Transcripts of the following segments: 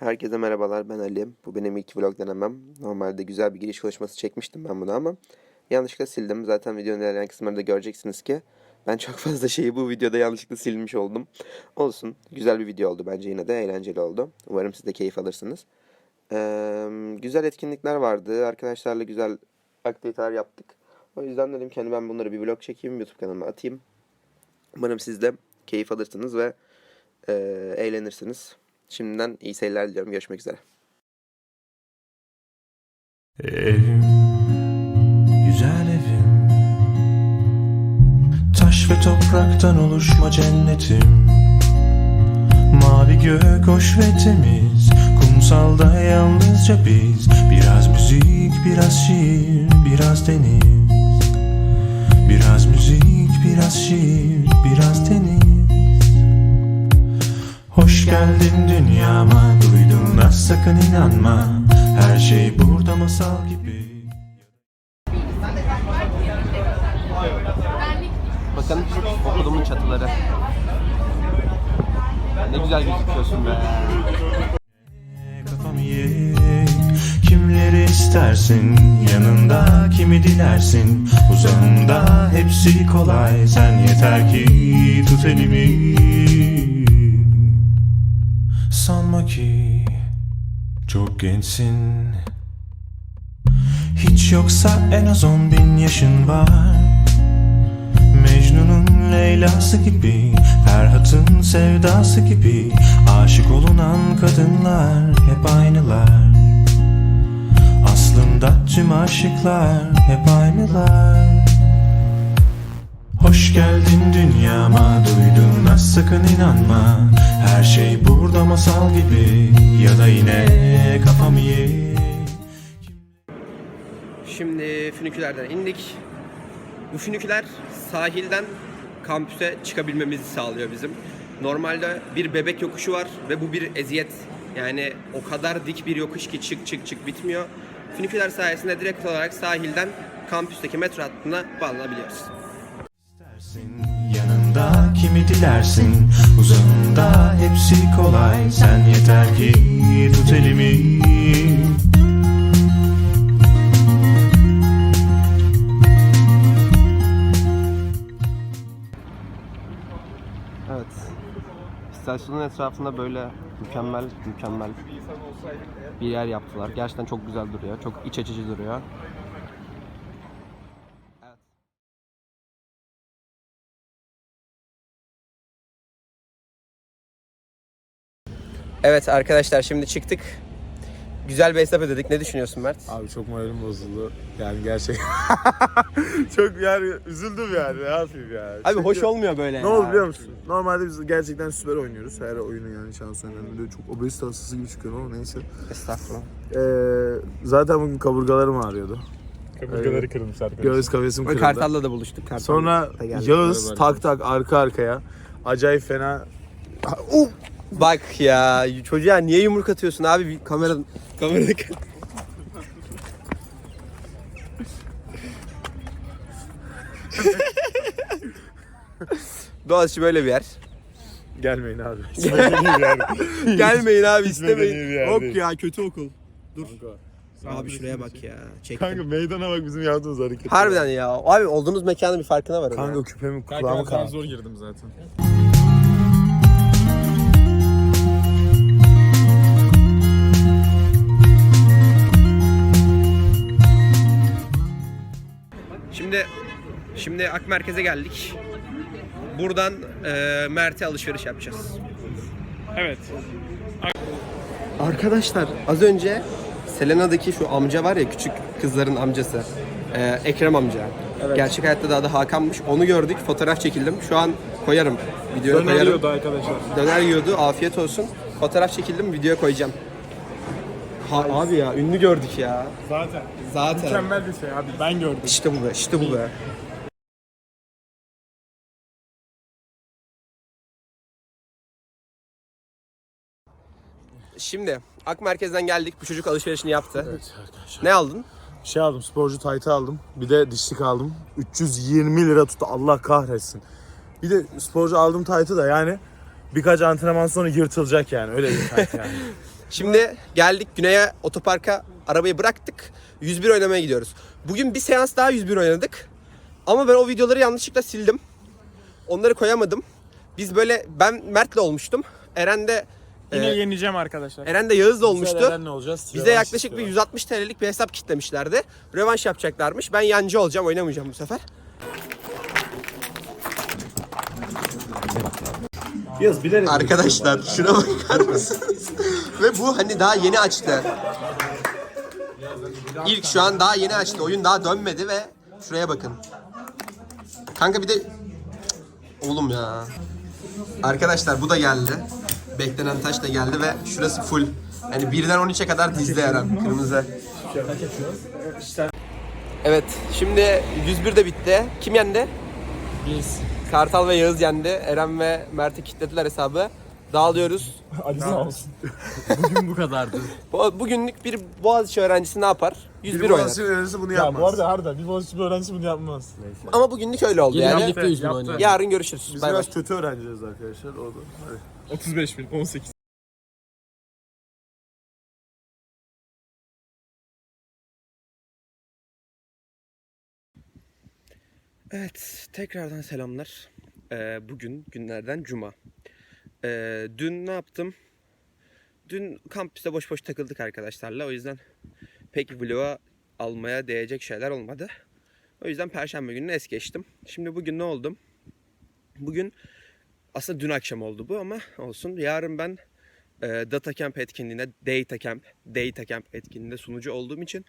Herkese merhabalar ben Ali. Bu benim ilk vlog denemem. Normalde güzel bir giriş konuşması çekmiştim ben bunu ama yanlışlıkla sildim. Zaten videonun ilerleyen kısımlarında göreceksiniz ki ben çok fazla şeyi bu videoda yanlışlıkla silmiş oldum. Olsun. Güzel bir video oldu bence yine de eğlenceli oldu. Umarım siz de keyif alırsınız. Ee, güzel etkinlikler vardı. Arkadaşlarla güzel aktiviteler yaptık. O yüzden dedim ki hani ben bunları bir vlog çekeyim YouTube kanalıma atayım. Umarım siz de keyif alırsınız ve e, eğlenirsiniz. Şimdiden iyi seyirler diliyorum. Görüşmek üzere. Evim, güzel evim. Taş ve topraktan oluşma cennetim. Mavi gök hoş ve temiz. Kumsalda yalnızca biz. Biraz müzik, biraz şiir, biraz deniz. Biraz müzik, biraz şiir, biraz deniz Hoş geldin dünyama Duyduğuna sakın inanma. Her şey burada masal gibi. Bakın okulumun çatıları. Ne güzel gözüküyorsun be. Kafamı ye Kimleri istersin? Yanında kimi dilersin? Uzağımda hepsi kolay. Sen yeter ki tut elimi Sanma ki Çok gençsin. Hiç yoksa en az on bin yaşın var. Mecnun'un Leyla'sı gibi Ferhat'ın sevdası gibi Aşık olunan kadınlar hep aynılar. Aslında tüm aşıklar hep aynılar Hoş geldin dünyama Duyduğuna sakın inanma Her şey burada masal gibi Ya da yine kafamı ye Şimdi fünikülerden indik. Bu füniküler sahilden kampüse çıkabilmemizi sağlıyor bizim. Normalde bir bebek yokuşu var ve bu bir eziyet. Yani o kadar dik bir yokuş ki çık çık çık bitmiyor. Füniküler sayesinde direkt olarak sahilden kampüsteki metro hattına bağlanabiliyoruz. Yanında kimi dilersin Uzağında hepsi kolay Sen yeter ki tut elimi Evet. İstasyonun etrafında böyle mükemmel mükemmel bir yer yaptılar. Gerçekten çok güzel duruyor. Çok iç açıcı duruyor. Evet arkadaşlar şimdi çıktık. Güzel bir hesap ödedik. Ne düşünüyorsun Mert? Abi çok moralim bozuldu. Yani gerçek. çok yani üzüldüm yani. Ne yapayım yani. Abi Çünkü- hoş olmuyor böyle Ne oldu biliyor musun? Normalde biz gerçekten süper oynuyoruz. Her oyunu yani şans önemli. Çok obezite hastası gibi çıkıyorum ama neyse. Estağfurullah. Ee, zaten bugün kaburgalarım ağrıyordu. Kaburgaları kırılmış arkadaşlar. Göğüs kafesim kırıldı. Kartal'la da buluştuk. Kartal Sonra. Yağız tak tak arka arkaya. Acayip fena. Uh! Bak ya çocuğa niye yumruk atıyorsun abi bir kamera kamerada Boğaziçi böyle bir yer. Gelmeyin abi. Gelmeyin abi bir istemeyin. yer Yok değil. ya kötü okul. Dur. Abi şuraya bak ya. Çektim. Kanka meydana bak bizim yaptığımız hareket. Harbiden ya. Abi olduğunuz mekanın bir farkına varın Kanka ya. küpemi Kanka kulağımı ben sana kanat. zor girdim zaten. Şimdi şimdi Ak Merkez'e geldik. Buradan e, Mert'e alışveriş yapacağız. Evet. Arkadaşlar az önce Selena'daki şu amca var ya küçük kızların amcası. e, Ekrem amca. Gerçek hayatta da adı Hakan'mış. Onu gördük. Fotoğraf çekildim. Şu an koyarım. Videoya koyarım. Öneriyordu arkadaşlar. Döner yiyordu. Afiyet olsun. Fotoğraf çekildim. Videoya koyacağım. Ha, abi ya ünlü gördük ya. Zaten. Zaten. Mükemmel bir şey abi. Ben gördüm. İşte bu be. işte bu be. Şimdi Ak Merkez'den geldik. Bu çocuk alışverişini yaptı. Evet arkadaşlar. Ne aldın? Şey aldım, sporcu taytı aldım. Bir de dişlik aldım. 320 lira tuttu. Allah kahretsin. Bir de sporcu aldım taytı da yani birkaç antrenman sonra yırtılacak yani. Öyle bir tayt yani. Şimdi geldik Güney'e otoparka arabayı bıraktık. 101 oynamaya gidiyoruz. Bugün bir seans daha 101 oynadık. Ama ben o videoları yanlışlıkla sildim. Onları koyamadım. Biz böyle ben Mert'le olmuştum. Eren de Yine e, yeneceğim arkadaşlar. Eren de Yağız'la olmuştu. Ne olacağız? Bize Revanş yaklaşık bir istiyorlar. 160 TL'lik bir hesap kitlemişlerdi. Rövanş yapacaklarmış. Ben yancı olacağım, oynamayacağım bu sefer. Yaz bilerek. Arkadaşlar şuna bakar mısınız? Ve bu hani daha yeni açtı. İlk şu an daha yeni açtı. Oyun daha dönmedi ve şuraya bakın. Kanka bir de oğlum ya. Arkadaşlar bu da geldi. Beklenen taş da geldi ve şurası full. Yani birden 13'e kadar dizde yaran kırmızı. Evet, şimdi 101 de bitti. Kim yendi? Biz. Kartal ve Yağız yendi. Eren ve Mert'i kilitlediler hesabı. Dağılıyoruz. Ali sağ olsun. Bugün bu kadardı. Bu- Bugünlük bir Boğaziçi öğrencisi ne yapar? 101 Bir oynar. Boğaziçi öğrencisi bunu Ya yapmaz. bu arada harbiden bir Boğaziçi öğrencisi bunu yapmaz. Ama bugünlük öyle oldu Gelin yani. birlikte 100 bin yaptı. oynayalım. Yarın görüşürüz. Biz Bay bay. biraz kötü öğrenciyiz arkadaşlar. O da. Hadi. 35 bin, 18. Evet, tekrardan selamlar. Ee, bugün günlerden cuma. Ee, dün ne yaptım? Dün kampüste boş boş takıldık arkadaşlarla. O yüzden pek vloga almaya değecek şeyler olmadı. O yüzden perşembe gününü es geçtim. Şimdi bugün ne oldum? Bugün aslında dün akşam oldu bu ama olsun. Yarın ben e, Data Camp etkinliğinde, Data Camp, Data Camp etkinliğinde sunucu olduğum için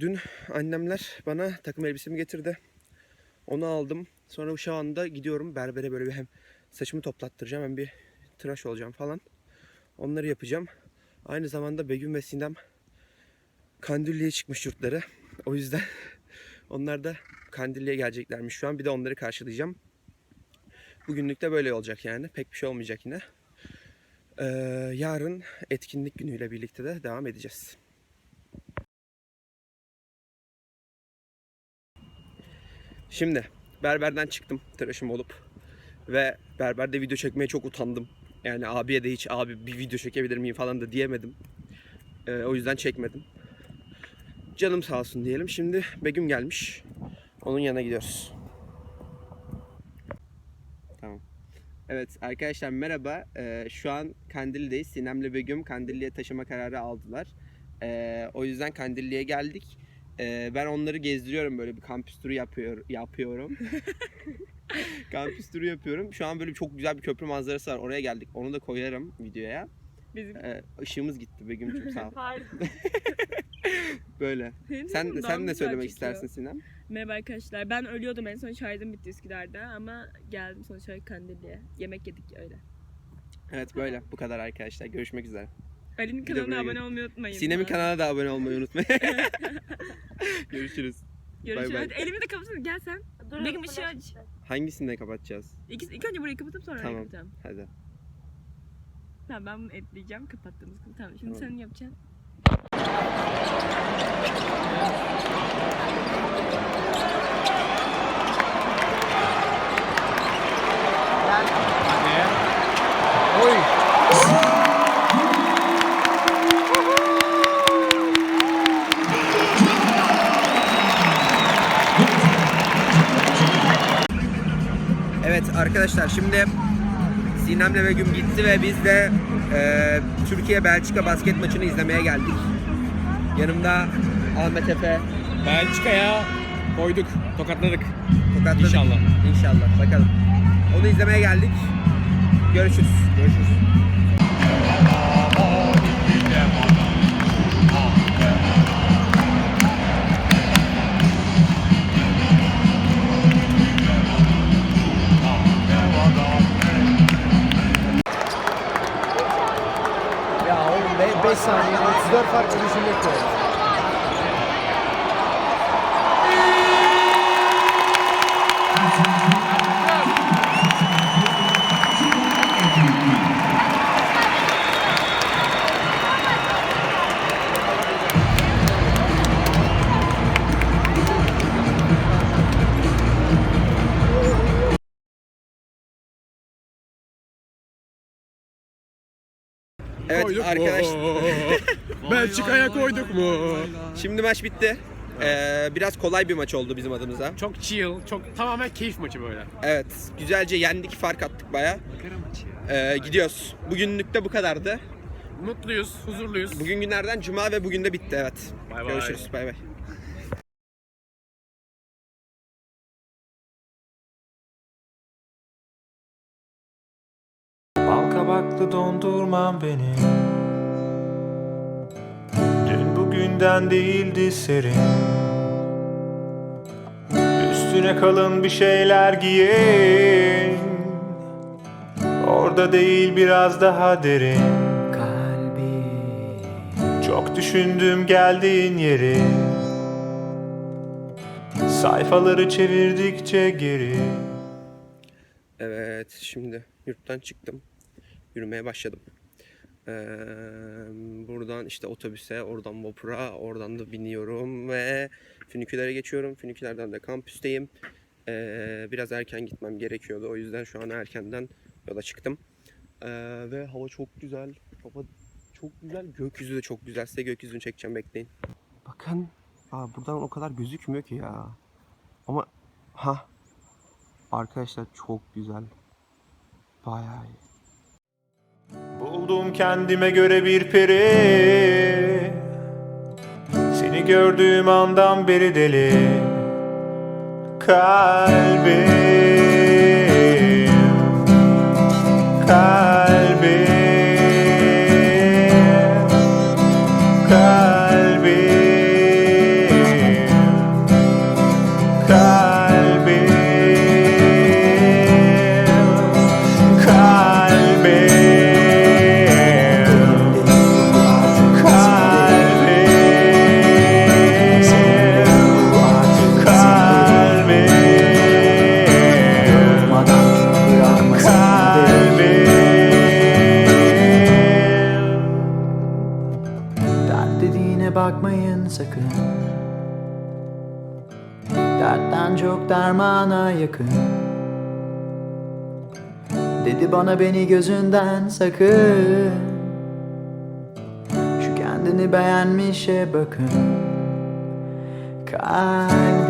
dün annemler bana takım elbisemi getirdi. Onu aldım. Sonra şu anda gidiyorum berbere böyle bir hem saçımı toplattıracağım hem bir tıraş olacağım falan. Onları yapacağım. Aynı zamanda Begüm ve Sinem Kandilli'ye çıkmış yurtları. O yüzden onlar da Kandilli'ye geleceklermiş şu an. Bir de onları karşılayacağım. Bugünlük de böyle olacak yani. Pek bir şey olmayacak yine. Ee, yarın etkinlik günüyle birlikte de devam edeceğiz. Şimdi berberden çıktım tıraşım olup ve berberde video çekmeye çok utandım. Yani abiye de hiç abi bir video çekebilir miyim falan da diyemedim. Ee, o yüzden çekmedim. Canım sağ olsun diyelim. Şimdi Begüm gelmiş. Onun yanına gidiyoruz. Tamam. Evet arkadaşlar merhaba. Ee, şu an Kandilli'deyiz. Sinem'le Begüm Kandilli'ye taşıma kararı aldılar. Ee, o yüzden Kandilli'ye geldik. Ee, ben onları gezdiriyorum böyle bir kampüs turu yapıyor, yapıyorum. kampüs turu yapıyorum. Şu an böyle çok güzel bir köprü manzarası var. Oraya geldik. Onu da koyarım videoya. Bizim Ee, ışığımız gitti Begüm'cüm sağ ol. Pardon. Böyle. Sen sen ne söylemek çekiyor. istersin Sinem? Merhaba arkadaşlar. Ben ölüyordum en son şarjım bitti Üsküdar'da ama geldim sonuç olarak Kandilli'ye. Yemek yedik öyle. Evet böyle. Bu kadar arkadaşlar. Görüşmek üzere. Ali'nin de kanalına buraya abone gel. olmayı unutmayın. Sinem'in kanalına da abone olmayı unutmayın. Görüşürüz. Görüşürüz. Bay. Hadi elimi de kapatsana gel sen. Benim ışığı aç. Hangisini de kapatacağız? İkisi, ilk önce burayı kapatıp sonra Tamam. yapacağım. Hadi. Tamam ben bunu etleyeceğim kapattığımız kısmı. Tamam şimdi Tamam. sen yapacaksın. Arkadaşlar şimdi Sinem'le Begüm gitti ve biz de e, Türkiye-Belçika basket maçını izlemeye geldik. Yanımda Ahmet Efe, Belçika'ya koyduk, tokatladık. tokatladık. İnşallah. İnşallah bakalım. Onu izlemeye geldik. Görüşürüz. Görüşürüz. skor farkı düşünmek lazım. Evet arkadaş arkadaşlar. Belçika'ya koyduk mu? Şimdi maç bitti. Ee, biraz kolay bir maç oldu bizim adımıza. Çok chill, çok tamamen keyif maçı böyle. Evet, güzelce yendik, fark attık baya. Ee, gidiyoruz. Bugünlük de bu kadardı. Mutluyuz, huzurluyuz. Bugün günlerden cuma ve bugün de bitti evet. Bay bay. Görüşürüz. Bay bay. Bal kabaklı dondurmam benim Dün bugünden değildi serin. Üstüne kalın bir şeyler giyin. Orada değil biraz daha derin. Çok düşündüm geldiğin yeri. Sayfaları çevirdikçe geri. Evet, şimdi yurttan çıktım. Yürümeye başladım. Buradan işte otobüse, oradan vapura, oradan da biniyorum ve fünikülere geçiyorum. Fünikülerden de kampüsteyim. Biraz erken gitmem gerekiyordu. O yüzden şu an erkenden yola çıktım. Ve hava çok güzel. Hava çok güzel. Gökyüzü de çok güzel. Size gökyüzünü çekeceğim bekleyin. Bakın. Aa, buradan o kadar gözükmüyor ki ya. Ama ha Arkadaşlar çok güzel. Bayağı iyi. Buldum kendime göre bir peri. Seni gördüğüm andan beri deli Kalbim. Kalbim bakmayın sakın. Dertten çok dermana yakın. Dedi bana beni gözünden sakın. Şu kendini beğenmişe bakın. Kalbiymiş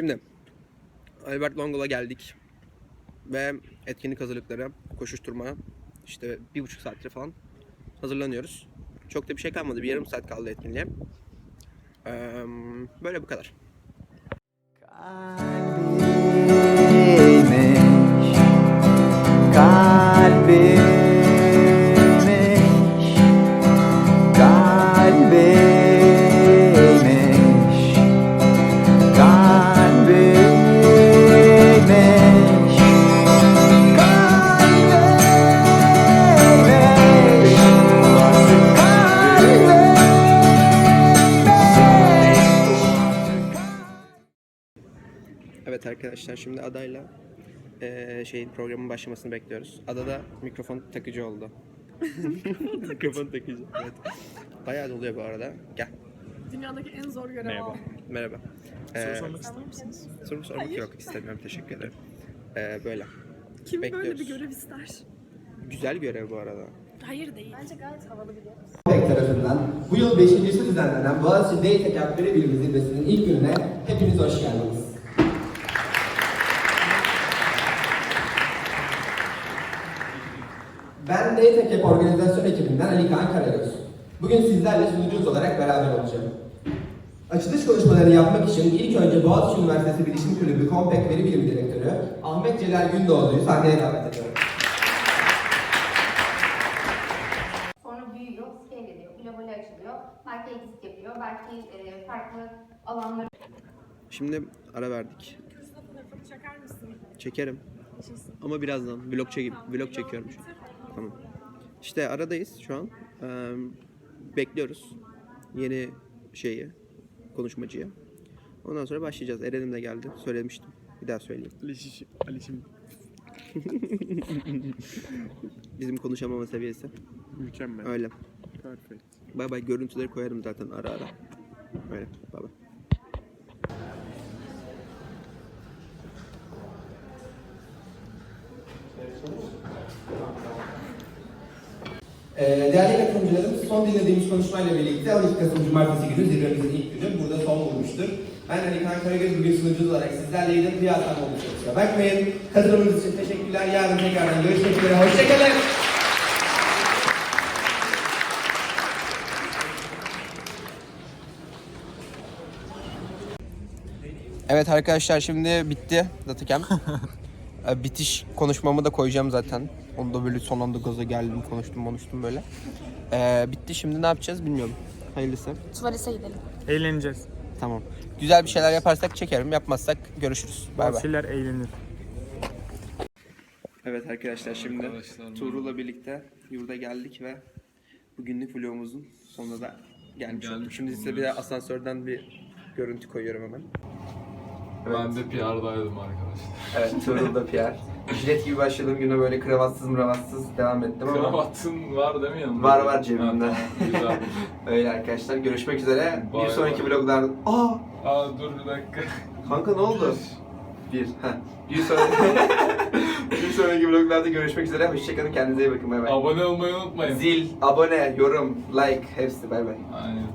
Şimdi Albert Longol'a geldik. Ve etkinlik hazırlıkları, koşuşturma işte bir buçuk saattir falan hazırlanıyoruz. Çok da bir şey kalmadı. Bir yarım saat kaldı etkinliğe. Ee, böyle bu kadar. Kalbiymiş Kalbiymiş şeyin programın başlamasını bekliyoruz. Adada mikrofon takıcı oldu. mikrofon takıcı. Evet. Bayağı doluyor bu arada. Gel. Dünyadaki en zor görev Merhaba. o. Merhaba. Ee, Soru sormak ister misiniz? soru sormak yok. istemiyorum. Teşekkür ederim. Ee, böyle. Kim böyle Bekliyoruz. bir görev ister? Güzel görev bu arada. Hayır değil. Bence gayet havalı bir görev. Pek tarafından bu yıl 5.si düzenlenen Boğaziçi Date Hakları Birliği Zirvesi'nin ilk gününe hepiniz hoş geldiniz. Ben DTEK organizasyon ekibinden Ali Kaan Karagöz. Bugün sizlerle sunucunuz olarak beraber olacağım. Açılış konuşmalarını yapmak için ilk önce Boğaziçi Üniversitesi Bilişim Kulübü Kompek Veri Bilimi Direktörü Ahmet Celal Gündoğdu'yu sahneye davet ediyorum. Sonra büyüyor, scale ediyor, globale açılıyor. Belki exit yapıyor, belki e, farklı alanlara... Şimdi ara verdik. Çeker misin? Çekerim. Ama birazdan vlog çekip vlog çekiyorum şu an. Tamam. İşte aradayız şu an. Ee, bekliyoruz yeni şeyi konuşmacıya. Ondan sonra başlayacağız. Eren'im de geldi. Söylemiştim. Bir daha söyleyeyim. Alişim. Alişim. Bizim konuşamama seviyesi. Mükemmel. Öyle. Perfect. Bay bay görüntüleri koyarım zaten ara ara. Öyle. Bay değerli katılımcılarım, son dinlediğimiz konuşmayla birlikte 12 Kasım Cumartesi günü zirvemizin ilk günü burada son bulmuştur. Ben Ali Kaan Karagöz bugün sunucu olarak sizlerleydim. Birazdan olmuş kusura bakmayın. Katılımınız için teşekkürler. Yarın tekrardan görüşmek üzere. Hoşçakalın. Evet arkadaşlar şimdi bitti Datakem. Ee, Bitiş konuşmamı da koyacağım zaten. Onu da böyle son anda gaza geldim konuştum konuştum böyle. Ee, bitti şimdi ne yapacağız bilmiyorum. Hayırlısı. Tuvalete gidelim. Eğleneceğiz. Tamam. Güzel bir şeyler yaparsak çekerim. Yapmazsak görüşürüz. Bay bay. Eğlenir. Evet arkadaşlar şimdi Tuğrul'la birlikte yurda geldik ve bugünlük vlogumuzun sonuna da gelmiş olduk. Şimdi size bir de asansörden bir görüntü koyuyorum hemen. Ben de PR'daydım arkadaşlar. Evet Tuğrul'da Pierre. Jilet gibi başladığım güne böyle kravatsız mıravatsız devam ettim ama Kravatın var değil mi yanında? Var, var cebimde. Ha, tamam, güzel. öyle arkadaşlar. Görüşmek üzere. Bay bir sonraki bay. vloglarda... Aa! Aa dur bir dakika. Kanka ne oldu? Bir. Heh. Bir sonraki... bir sonraki vloglarda görüşmek üzere. Hoşçakalın. Kendinize iyi bakın. Bay bay. Abone olmayı unutmayın. Zil, abone, yorum, like hepsi. Bay bay. Aynen.